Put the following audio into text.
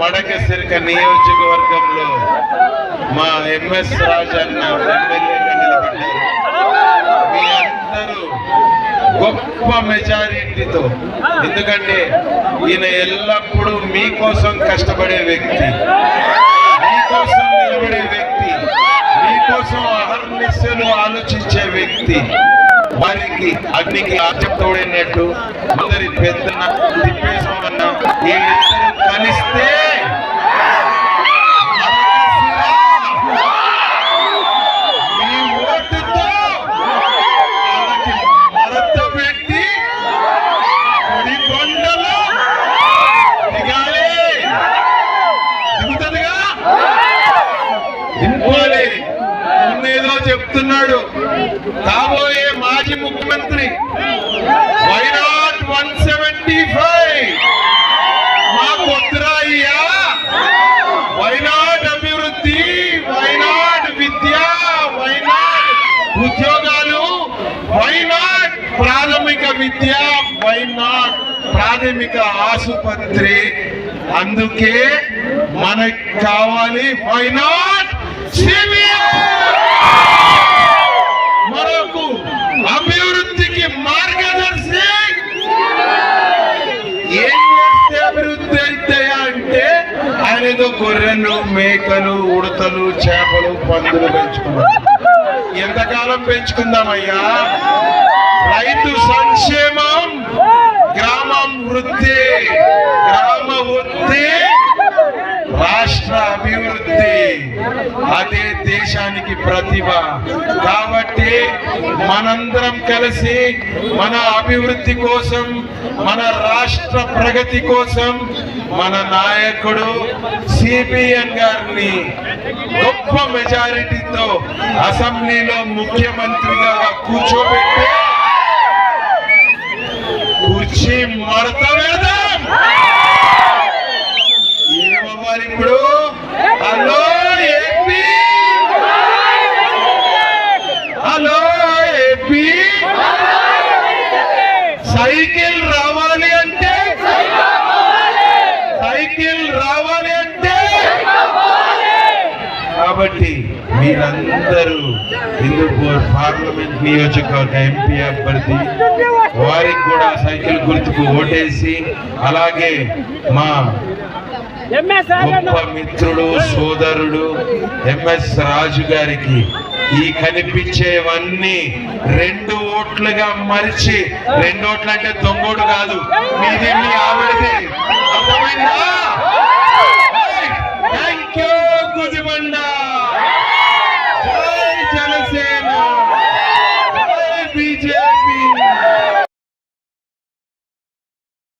మడకసిరిక నియోజకవర్గంలో మా ఎంఎస్ రాజన్న ఎమ్మెల్యేగా నిలబడ్డారు. మీ అందరూ గొప్ప మెజారిటీతో ఎందుకంటే ఈయన ఎల్లప్పుడూ మీకోసం కష్టపడే వ్యక్తి మీకోసం నిలబడే వ్యక్తి మీకోసం అహర్నిశలు ఆలోచించే వ్యక్తి. వారికి అగ్నికి ఆచం తోడినట్టు అందరి పెద్దన తిప్పేశ్వరన్న వీళ్ళిద్దరూ చెప్తున్నాడు. కాబోయే మాజీ ముఖ్యమంత్రి వైనాట్ వన్ సెవెంటీ ఫైవ్. మా పుత్రయ్యా వైనాట్ అభివృద్ధి వైనాట్ విద్య వైనాట్ ఉద్యోగాలు వైనాట్ ప్రాథమిక విద్య వైనాట్ ప్రాథమిక ఆసుపత్రి. అందుకే మనకు కావాలి వైనాట్ మనకు ఆయన గొర్రెలు మేకలు ఉడతలు చేపలు పందులు పెంచుకున్నారు ఎంతకాలం పెంచుకుందామయ్యా? రైతు సంక్షేమం గ్రామం వృద్ధి గ్రామ వృద్ధి రాష్ట్ర అభివృద్ధి. అదే దేశానికి ప్రతిభ. కాబట్టి మనందరం కలిసి మన అభివృద్ధి కోసం మన రాష్ట్ర ప్రగతి కోసం మన నాయకుడు సిపిఎన్ గారిని గొప్ప మెజారిటీతో అసెంబ్లీలో ముఖ్యమంత్రిగా కూర్చోబెట్టి కుర్చీ మడత వేద్దాం ఏమవ్వాలి ఇప్పుడు? Hello AP! Hello AP! Cycle రావాలి అంటే సైకిల్ రావాలి అంటే కాబట్టి మీరందరూ హిందూపూర్ పార్లమెంట్ నియోజకవర్గ ఎంపీ అభ్యర్థి వారికి కూడా సైకిల్ గుర్తుకు ఓటేసి అలాగే మా గొప్ప మిత్రుడు సోదరుడు ఎంఎస్ రాజు గారికి ఈ కనిపించేవన్నీ రెండు ఓట్లుగా మరిచి రెండు ఓట్లు అంటే దొంగోడు కాదు. మీది మీ ఆవిడది. అర్థమైందా?